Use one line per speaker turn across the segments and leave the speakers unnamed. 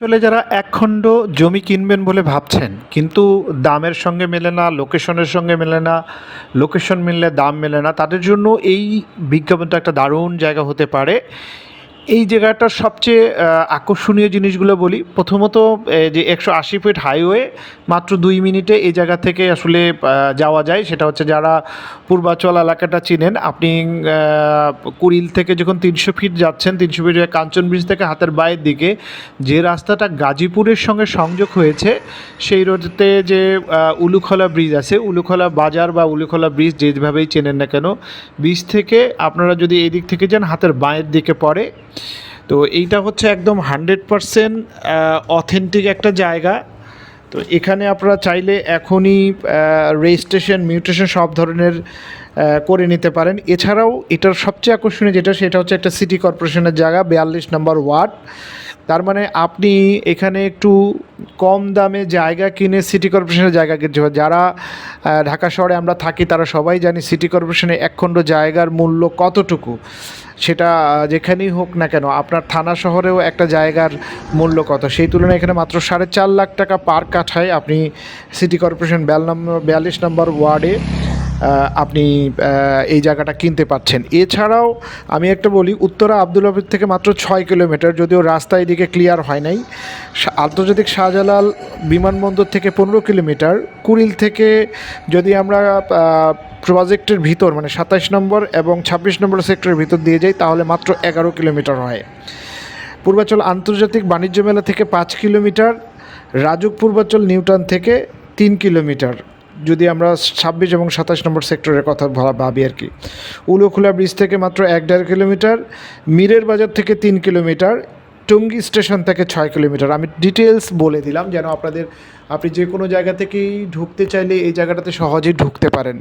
আসলে যারা একখণ্ড জমি কিনবেন বলে ভাবছেন, কিন্তু দামের সঙ্গে মেলে না, লোকেশনের সঙ্গে মেলে না, লোকেশন মিললে দাম মেলে না, তাদের জন্য এই বিজ্ঞাপনটা একটা দারুণ জায়গা হতে পারে। এই জায়গাটার সবচেয়ে আকর্ষণীয় জিনিসগুলো বলি। প্রথমত যে একশো আশি ফিট হাইওয়ে, মাত্র দুই মিনিটে এই জায়গা থেকে আসলে যাওয়া যায়। সেটা হচ্ছে যারা পূর্বাচল এলাকাটা চিনেন, আপনি কুড়িল থেকে যখন তিনশো ফিট যাচ্ছেন, তিনশো ফিট কাঞ্চন ব্রিজ থেকে হাতের বাইরের দিকে, যে রাস্তাটা গাজীপুরের সঙ্গে সংযোগ হয়েছে, সেই রোডতে যে উলুখলা ব্রিজ আছে, উলুখলা বাজার বা উলুখলা ব্রিজ যেভাবেই চেনেন না কেন, ব্রিজ থেকে আপনারা যদি এই দিক থেকে যান, হাতের বাঁয়ের দিকে পড়ে তো এইটা হচ্ছে একদম হান্ড্রেড পারসেন্ট অথেন্টিক একটা জায়গা। তো এখানে আপনারা চাইলে এখনই রেজিস্ট্রেশন, মিউটেশন সব ধরনের করে নিতে পারেন। এছাড়াও এটার সবচেয়ে আকর্ষণীয় যেটা, সেটা হচ্ছে একটা সিটি কর্পোরেশনের জায়গা, বিয়াল্লিশ নম্বর ওয়ার্ড। তার মানে আপনি এখানে একটু কম দামে জায়গা কিনে সিটি কর্পোরেশনের জায়গা কিনতে পারেন। যারা ঢাকা শহরে আমরা থাকি, তারা সবাই জানি সিটি কর্পোরেশনে একখণ্ড জায়গার মূল্য কতটুকু? সেটা যেখানেই হোক না কেন, আপনার থানা শহরেও একটা জায়গার মূল্য কত? সেই তুলনায় এখানে মাত্র সাড়ে চার লাখ টাকা পার কাঠায় আপনি সিটি কর্পোরেশন বিয়াল নম্বর বিয়াল্লিশ নম্বর ওয়ার্ডে আপনি এই জায়গাটা কিনতে পাচ্ছেন এছাড়াও আমি একটা বলি, উত্তরা আব্দুল হাবিব থেকে মাত্র ছয় কিলোমিটার, যদিও রাস্তা এদিকে ক্লিয়ার হয় নাই। আন্তর্জাতিক শাহজালাল বিমানবন্দর থেকে পনেরো কিলোমিটার, কুড়িল থেকে যদি আমরা প্রজেক্টের ভিতর মানে সাতাশ নম্বর এবং ছাব্বিশ নম্বর সেক্টরের ভিতর দিয়ে যাই, তাহলে মাত্র এগারো কিলোমিটার হয়। পূর্বাচল আন্তর্জাতিক বাণিজ্য মেলা থেকে পাঁচ কিলোমিটার, রাজুক পূর্বাচল নিউটন থেকে তিন কিলোমিটার। যদি আমরা ছাব্বিশ এবং সাতাশ নম্বর সেক্টরের কথা ভাবি আর কি। উলুখোলা ব্রিজ থেকে মাত্র এক দেড় কিলোমিটার, মীরের বাজার থেকে তিন কিলোমিটার, টঙ্গী স্টেশন থেকে ছয় কিলোমিটার। আমি ডিটেলস বলে দিলাম যেন আপনাদের, আপনি যে কোনো জায়গা থেকেই ঢুকতে চাইলে এই জায়গাটাতে সহজেই ঢুকতে পারেন।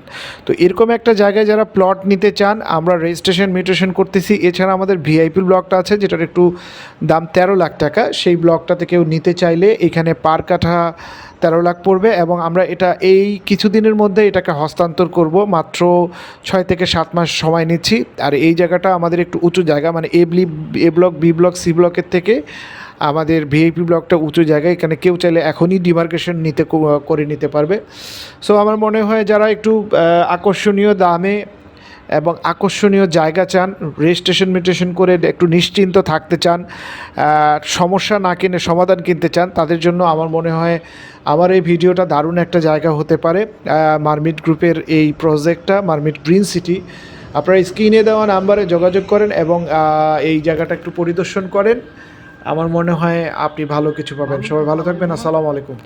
তো এরকম একটা জায়গায় যারা প্লট নিতে চান, আমরা রেজিস্ট্রেশন মিউটেশন করতেছি। এছাড়া আমাদের ভিআইপি ব্লকটা আছে, যেটার একটু দাম তেরো লাখ টাকা। সেই ব্লকটাতে কেউ নিতে চাইলে এখানে পার কাঠা তেরো লাখ পড়বে এবং আমরা এটা এই কিছুদিনের মধ্যে এটাকে হস্তান্তর করব। মাত্র ছয় থেকে সাত মাস সময় নিচ্ছি। আর এই জায়গাটা আমাদের একটু উঁচু জায়গা মানে A ব্লি, A block, B block, C ব্লকের থেকে আমাদের ভিআইপি ব্লকটা উঁচু জায়গায় এখানে কেউ চাইলে এখনই ডিমার্কেশন নিতে করে নিতে পারবে। সো আমার মনে হয় যারা একটু আকর্ষণীয় দামে এবং আকর্ষণীয় জায়গা চান রেজিস্ট্রেশন মিটেশন করে একটু নিশ্চিন্ত থাকতে চান সমস্যা না কিনে সমাধান কিনতে চান, তাদের জন্য আমার মনে হয় আমার এই ভিডিওটা দারুণ একটা জায়গা হতে পারে। মারমিট গ্রুপের এই প্রজেক্টটা, মারমিট গ্রিন সিটি। আপনারা স্ক্রিনে দেওয়া নাম্বারে যোগাযোগ করেন এবং এই জায়গাটা একটু পরিদর্শন করেন। আমার মনে হয় আপনি ভালো কিছু পাবেন। সবাই ভালো থাকবেন। আসসালামু আলাইকুম।